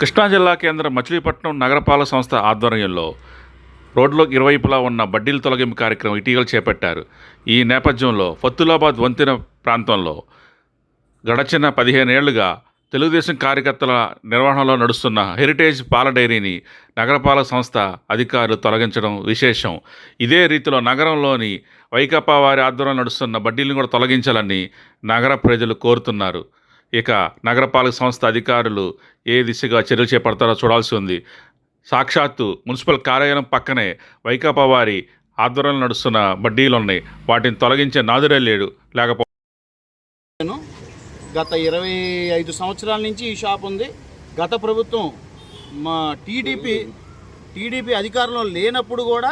కృష్ణా జిల్లా కేంద్రం మచిలీపట్నం నగరపాలక సంస్థ ఆధ్వర్యంలో రోడ్లో ఇరువైపులా ఉన్న బడ్డీల తొలగింపు కార్యక్రమం ఇటీవల చేపట్టారు. ఈ నేపథ్యంలో ఫత్తులాబాద్ వంతెన ప్రాంతంలో గడచిన పదిహేనేళ్ళుగా తెలుగుదేశం కార్యకర్తల నిర్వహణలో నడుస్తున్న హెరిటేజ్ పాల డైరీని నగరపాలక సంస్థ అధికారులు తొలగించడం విశేషం. ఇదే రీతిలో నగరంలోని వైకాపా వారి ఆధ్వర్యంలో నడుస్తున్న బడ్డీలను కూడా తొలగించాలని నగర ప్రజలు కోరుతున్నారు. ఇక నగరపాలక సంస్థ అధికారులు ఏ దిశగా చర్యలు చేపడతారో చూడాల్సి ఉంది. సాక్షాత్తు మున్సిపల్ కార్యాలయం పక్కనే వైకాపా వారి ఆధ్వర్యంలో నడుస్తున్న బడ్డీలు ఉన్నాయి వాటిని తొలగించే నాదుడే లేడు లేకపోతే గత ఇరవై ఐదు సంవత్సరాల నుంచి ఈ షాప్ ఉంది. గత ప్రభుత్వం మా టీడీపీ టీడీపీ అధికారంలో లేనప్పుడు కూడా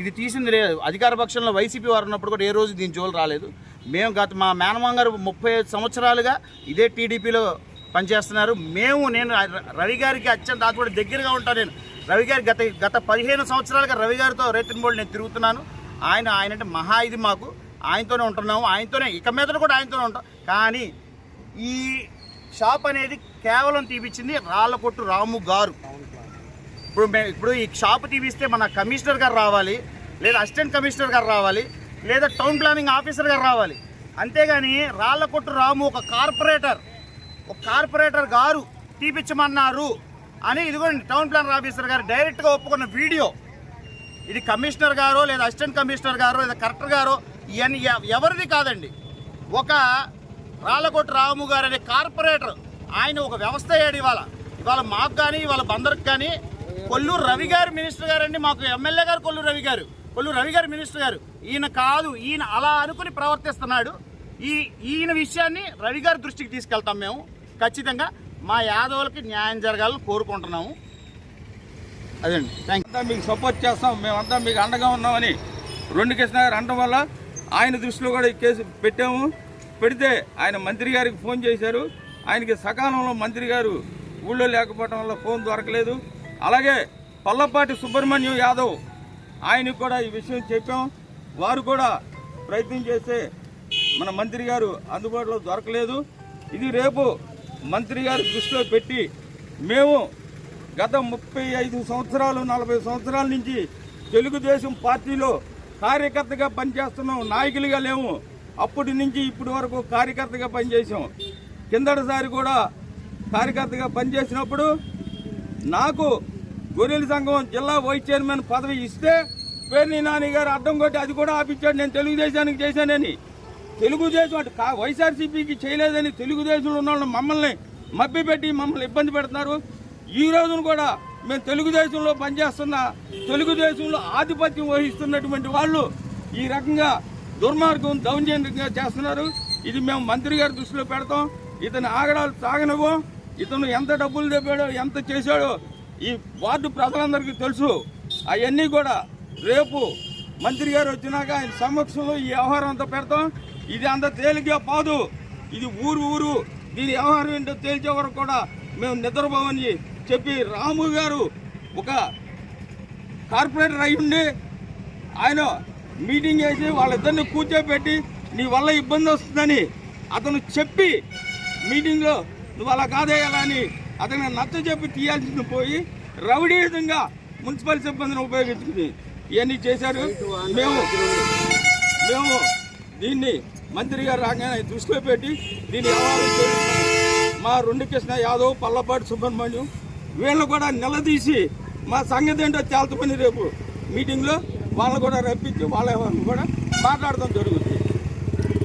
ఇది తీసింది లేదు. అధికార పక్షంలో వైసీపీ వారు ఉన్నప్పుడు కూడా ఏ రోజు దీని జోలు రాలేదు. మేము గత మా మేనమామ గారు ముప్పై ఐదు సంవత్సరాలుగా ఇదే టీడీపీలో పనిచేస్తున్నారు. మేము నేను రవి గారికి అత్యంత కూడా దగ్గరగా ఉంటాను నేను. రవి గారి గత గత పదిహేను సంవత్సరాలుగా రవి గారితో రేటింగ్ బోర్డు నేను తిరుగుతున్నాను. ఆయన ఆయన అంటే మహా ఇది మాకు. ఆయనతోనే ఉంటున్నాము. ఆయనతోనే ఇక మీద కూడా ఆయనతోనే ఉంటాం. కానీ ఈ షాప్ అనేది కేవలం తీపిచ్చింది రాళ్ళకొట్టు రాము గారు. ఇప్పుడు ఇప్పుడు ఈ షాప్ తీపిస్తే మన కమిషనర్ గారు రావాలి లేదా అసిస్టెంట్ కమిషనర్ గారు రావాలి లేదా టౌన్ ప్లానింగ్ ఆఫీసర్ గారు రావాలి. అంతేగాని రాళ్ళకొట్టు రాము ఒక కార్పొరేటర్ ఒక కార్పొరేటర్ గారు తీపిచ్చమన్నారు అని ఇదిగోండి టౌన్ ప్లానర్ ఆఫీసర్ గారు డైరెక్ట్గా ఒప్పుకున్న వీడియో. ఇది కమిషనర్ గారో లేదా అసిస్టెంట్ కమిషనర్ గారో లేదా కలెక్టర్ గారో ఇవన్నీ ఎవరిది కాదండి. ఒక రాళ్ళకొట్టు రాము గారు అనే కార్పొరేటర్ ఆయన ఒక వ్యవస్థ అయ్యాడు ఇవాళ. ఇవాళ మాకు కానీ ఇవాళ బందర్కి కానీ కొల్లూరు రవి గారు మినిస్టర్ గారండి మాకు ఎమ్మెల్యే గారు కొల్లూరు రవి గారు. కొల్లూరు రవి గారు మినిస్టర్ గారు. ఈయన కాదు ఈయన అలా అనుకుని ప్రవర్తిస్తున్నాడు. ఈ ఈయన విషయాన్ని రవి గారి దృష్టికి తీసుకెళ్తాం మేము. ఖచ్చితంగా మా యాదవులకి న్యాయం జరగాలని కోరుకుంటున్నాము. అదండి థ్యాంక్ అంతా మీకు సపోర్ట్ చేస్తాం. మేమంతా మీకు అండగా ఉన్నామని. రెండు కృష్ణ గారు అనడం వల్ల ఆయన దృష్టిలో కూడా ఈ కేసు పెట్టాము. పెడితే ఆయన మంత్రి గారికి ఫోన్ చేశారు. ఆయనకి సకాలంలో మంత్రి గారు ఊళ్ళో లేకపోవడం వల్ల ఫోన్ దొరకలేదు. అలాగే పల్లపాటి సుబ్రహ్మణ్యం యాదవ్ ఆయనకు కూడా ఈ విషయం చెప్పాం. వారు కూడా ప్రయత్నం చేస్తే మన మంత్రి గారు అందుబాటులో దొరకలేదు. ఇది రేపు మంత్రి గారు దృష్టిలో పెట్టి మేము గత ముప్పై ఐదు సంవత్సరాలు నలభై సంవత్సరాల నుంచి తెలుగుదేశం పార్టీలో కార్యకర్తగా పనిచేస్తున్నాం. నాయకులుగా లేము. అప్పటి నుంచి ఇప్పటి వరకు కార్యకర్తగా పనిచేసాం కిందటిసారి కూడా కార్యకర్తగా పనిచేసినప్పుడు నాకు గొర్రెల సంఘం జిల్లా వైస్ చైర్మన్ పదవి ఇస్తే పేర్ని నాని గారు అడ్డం కొట్టి అది కూడా ఆపించాడు. నేను తెలుగుదేశానికి చేశానని. తెలుగుదేశం అంటే వైఎస్ఆర్సీపీకి చేయలేదని తెలుగుదేశంలో ఉన్న వాళ్ళు మమ్మల్ని మభ్యపెట్టి మమ్మల్ని ఇబ్బంది పెడుతున్నారు. ఈ రోజున కూడా మేము తెలుగుదేశంలో పనిచేస్తున్న తెలుగుదేశంలో ఆధిపత్యం వహిస్తున్నటువంటి వాళ్ళు ఈ రకంగా దుర్మార్గం దౌర్జన్యంగా చేస్తున్నారు. ఇది మేము మంత్రి గారి దృష్టిలో పెడతాం. ఇతని ఆగడాలు సాగనివ్వం. ఇతను ఎంత డబ్బులు తెప్పాడో ఎంత చేశాడో ఈ వార్డు ప్రజలందరికీ తెలుసు. అవన్నీ కూడా రేపు మంత్రి గారు వచ్చినాక ఆయన సమక్షంలో ఈ వ్యవహారం అంతా పెడతాం. ఇది అంత తేలిగ్గా పాదు. ఇది ఊరు ఊరు. దీని వ్యవహారం ఏంటో తేల్చే వరకు కూడా మేము నిద్రపోవని చెప్పి రాము గారు ఒక కార్పొరేటర్ అయి ఉండి ఆయన మీటింగ్ చేసి వాళ్ళిద్దరిని కూర్చోబెట్టి నీ వల్ల ఇబ్బంది వస్తుందని అతను చెప్పి మీటింగ్లో నువ్వు అలా కాదేయాలా అని అతను నచ్చ చెప్పి తీయాల్సింది పోయి రౌడీయుతంగా మున్సిపల్ సిబ్బందిని ఉపయోగించుకుని ఇవన్నీ చేశారు. మేము మేము దీన్ని మంత్రి గారు రాగానే దృష్టిలో పెట్టి దీన్ని మా రెండు కృష్ణ యాదవ్ పల్లపాటి సుబ్రహ్మణ్యం వీళ్ళు కూడా నిలదీసి మా సంగతి ఏంటో తేల్చమని రేపు మీటింగ్లో వాళ్ళని కూడా రప్పించి వాళ్ళ కూడా మాట్లాడడం జరుగుతుంది.